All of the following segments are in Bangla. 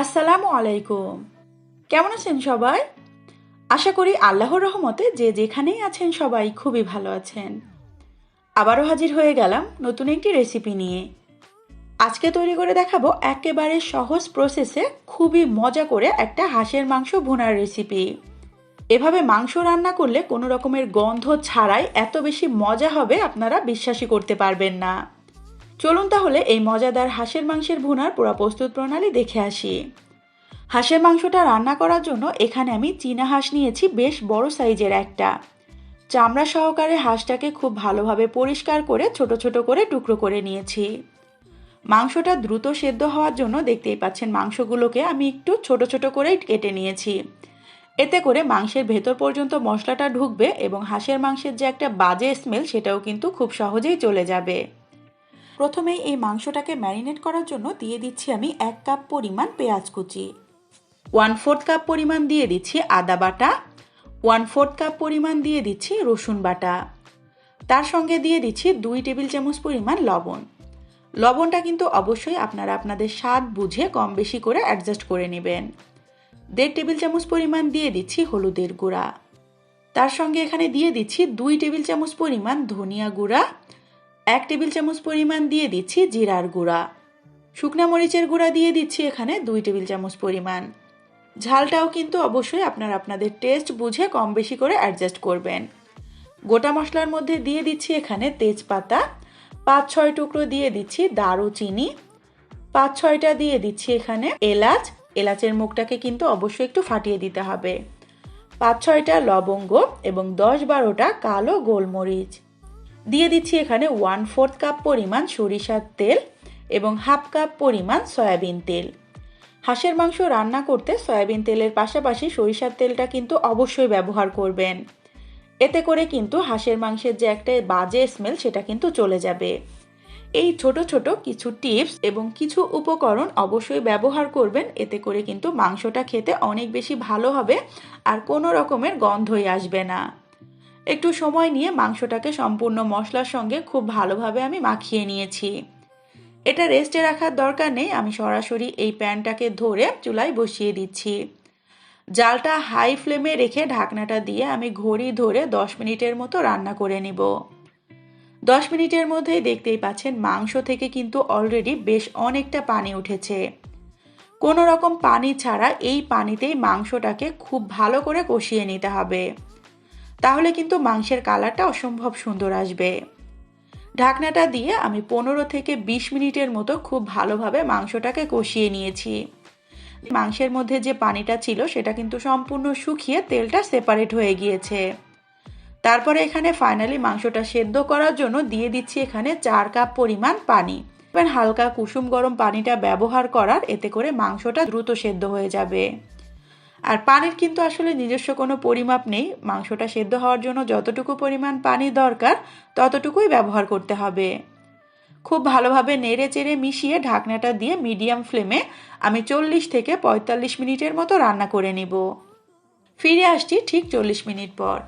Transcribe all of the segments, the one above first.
আসসালামু আলাইকুম। কেমন আছেন সবাই? আশা করি আল্লাহর রহমতে যে যেখানেই আছেন সবাই খুবই ভালো আছেন। আবারও হাজির হয়ে গেলাম নতুন একটি রেসিপি নিয়ে। আজকে তৈরি করে দেখাবো একেবারে সহজ প্রসেসে খুবই মজা করে একটা হাঁসের মাংস ভুনার রেসিপি এভাবে মাংস রান্না করলে কোনো রকমের গন্ধ ছাড়াই এত বেশি মজা হবে আপনারা বিশ্বাসই করতে পারবেন না। চলুন তাহলে এই মজাদার হাঁসের মাংসের ভুনার পুরা প্রস্তুত প্রণালী দেখে আসি। হাঁসের মাংসটা রান্না করার জন্য এখানে আমি চীনা হাঁস নিয়েছি, বেশ বড় সাইজের একটা। চামড়া সহকারে হাঁসটাকে খুব ভালোভাবে পরিষ্কার করে ছোট ছোট করে টুকরো করে নিয়েছি। মাংসটা দ্রুত সেদ্ধ হওয়ার জন্য দেখতেই পাচ্ছেন মাংসগুলোকে আমি একটু ছোট ছোট করেই কেটে নিয়েছি। এতে করে মাংসের ভেতর পর্যন্ত মশলাটা ঢুকবে এবং হাঁসের মাংসের যে একটা বাজে স্মেল সেটাও কিন্তু খুব সহজেই চলে যাবে। প্রথমেই এই মাংসটাকে ম্যারিনেট করার জন্য দিয়ে দিচ্ছি আমি এক কাপ পরিমাণ পেঁয়াজ কুচি। ওয়ান ফোর্থ কাপ পরিমাণ দিয়ে দিচ্ছি আদা বাটা। ওয়ান ফোর্থ কাপ পরিমাণ দিয়ে দিচ্ছি রসুন বাটা। তার সঙ্গে দিয়ে দিচ্ছি দুই টেবিল চামচ পরিমাণ লবণ। লবণটা কিন্তু অবশ্যই আপনারা আপনাদের স্বাদ বুঝে কম বেশি করে অ্যাডজাস্ট করে নেবেন। দেড় টেবিল চামচ পরিমাণ দিয়ে দিচ্ছি হলুদের গুঁড়া। তার সঙ্গে এখানে দিয়ে দিচ্ছি দুই টেবিল চামচ পরিমাণ ধনিয়া গুঁড়া। এক টেবিল চামচ পরিমাণ দিয়ে দিচ্ছি জিরার গুঁড়া। শুকনা মরিচের গুঁড়া দিয়ে দিচ্ছি এখানে দুই টেবিল চামচ পরিমাণ। ঝালটাও কিন্তু অবশ্যই আপনারা আপনাদের টেস্ট বুঝে কম বেশি করে অ্যাডজাস্ট করবেন। গোটা মশলার মধ্যে দিয়ে দিচ্ছি এখানে তেজপাতা। পাঁচ ছয় টুকরো দিয়ে দিচ্ছি দারুচিনি। পাঁচ ছয়টা দিয়ে দিচ্ছি এখানে এলাচ। এলাচের মুখটাকে কিন্তু অবশ্যই একটু ফাটিয়ে দিতে হবে। পাঁচ ছয়টা লবঙ্গ এবং দশ বারোটা কালো গোলমরিচ। দিয়ে দিচ্ছি এখানে ওয়ান ফোর্থ কাপ পরিমাণ সরিষার তেল এবং হাফ কাপ পরিমাণ সয়াবিন তেল। হাঁসের মাংস রান্না করতে সয়াবিন তেলের পাশাপাশি সরিষার তেলটা কিন্তু অবশ্যই ব্যবহার করবেন। এতে করে কিন্তু হাঁসের মাংসের যে একটা বাজে স্মেল সেটা কিন্তু চলে যাবে। এই ছোট ছোট কিছু টিপস এবং কিছু উপকরণ অবশ্যই ব্যবহার করবেন, এতে করে কিন্তু মাংসটা খেতে অনেক বেশি ভালো হবে আর কোনো রকমের গন্ধই আসবে না। একটু সময় নিয়ে মাংসটাকে সম্পূর্ণ মশলার সঙ্গে খুব ভালোভাবে আমি মাখিয়ে নিয়েছি। এটা রেস্টে রাখার দরকার নেই, আমি সরাসরি এই প্যানটাকে ধরে চুলায় বসিয়ে দিচ্ছি। জালটা হাই ফ্লেমে রেখে ঢাকনাটা দিয়ে আমি ঘড়ি ধরে দশ মিনিটের মতো রান্না করে নিব। দশ মিনিটের মধ্যেই দেখতেই পাচ্ছেন মাংস থেকে কিন্তু অলরেডি বেশ অনেকটা পানি উঠেছে। কোনো রকম পানি ছাড়া এই পানিতেই মাংসটাকে খুব ভালো করে কষিয়ে নিতে হবে। তাহলে কিন্তু মাংসের কালারটা অসম্ভব সুন্দর আসবে। ঢাকনাটা দিয়ে আমি পনেরো থেকে বিশ মিনিটের মতো খুব ভালোভাবে মাংসটাকে কষিয়ে নিয়েছি। মাংসের মধ্যে যে পানিটা ছিল, সেটা কিন্তু সম্পূর্ণ শুকিয়ে তেলটা সেপারেট হয়ে গিয়েছে। তারপরে এখানে ফাইনালি মাংসটা সেদ্ধ করার জন্য দিয়ে দিচ্ছি এখানে চার কাপ পরিমাণ পানি। হালকা কুসুম গরম পানিটা ব্যবহার করার, এতে করে মাংসটা দ্রুত সেদ্ধ হয়ে যাবে। আর পানির কিন্তু আসলে নিজস্ব কোনো পরিমাপ নেই। মাংসটা সেদ্ধ হওয়ার জন্য যতটুকু পরিমাণ পানি দরকার, ততটুকুই ব্যবহার করতে হবে। খুব ভালোভাবে নেড়ে চেড়ে মিশিয়ে ঢাকনাটা দিয়ে মিডিয়াম ফ্লেমে আমি চল্লিশ থেকে পঁয়তাল্লিশ মিনিটের মতো রান্না করে নিব। ফিরে আসছি ঠিক চল্লিশ মিনিট পর।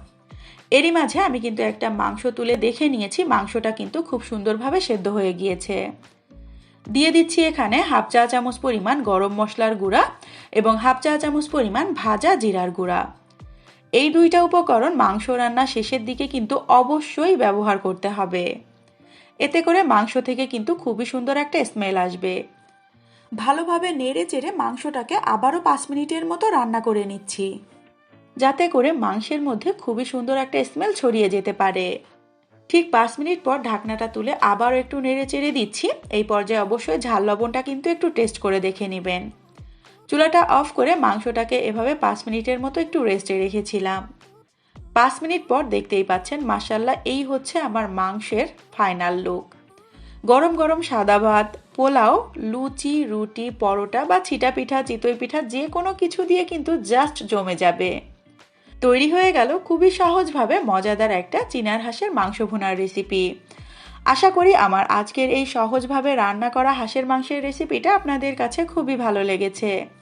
এরই মাঝে আমি কিন্তু একটা মাংস তুলে দেখে নিয়েছি, মাংসটা কিন্তু খুব সুন্দরভাবে সেদ্ধ হয়ে গিয়েছে। দিয়ে দিচ্ছি এখানে হাফ চা চামচ পরিমাণ গরম মশলার গুঁড়া এবং হাফ চা চামচ পরিমাণ ভাজা জিরার গুঁড়া। এই দুইটা উপকরণ মাংস রান্না শেষের দিকে কিন্তু অবশ্যই ব্যবহার করতে হবে। এতে করে মাংস থেকে কিন্তু খুবই সুন্দর একটা স্মেল আসবে। ভালোভাবে নেড়ে চেড়ে মাংসটাকে আবারও পাঁচ মিনিটের মতো রান্না করে নিচ্ছি। যাতে করে মাংসের মধ্যে খুবই সুন্দর একটা স্মেল ছড়িয়ে যেতে পারে। ঠিক পাঁচ মিনিট পর ঢাকনাটা তুলে আবার একটু নেড়ে চেড়ে দিচ্ছি। এই পর্যায়ে অবশ্যই ঝাল লবণটা কিন্তু একটু টেস্ট করে দেখে নেবেন। চুলাটা অফ করে মাংসটাকে এভাবে পাঁচ মিনিটের মতো একটু রেস্টে রেখেছিলাম। পাঁচ মিনিট পর দেখতেই পাচ্ছেন মাসাল্লাহ এই হচ্ছে আমার মাংসের ফাইনাল লুক। গরম গরম সাদা ভাত, পোলাও, লুচি, রুটি, পরোটা বা ছিটা পিঠা, চিতই পিঠা, যে কোনো কিছু দিয়ে কিন্তু জাস্ট জমে যাবে। তৈরি হয়ে গেল খুবই সহজভাবে মজাদার একটা চিনার হাঁসের মাংস ভুনার রেসিপি। আশা করি আমার আজকের এই সহজভাবে রান্না করা হাঁসের মাংসের রেসিপিটা আপনাদের কাছে খুবই ভালো লেগেছে।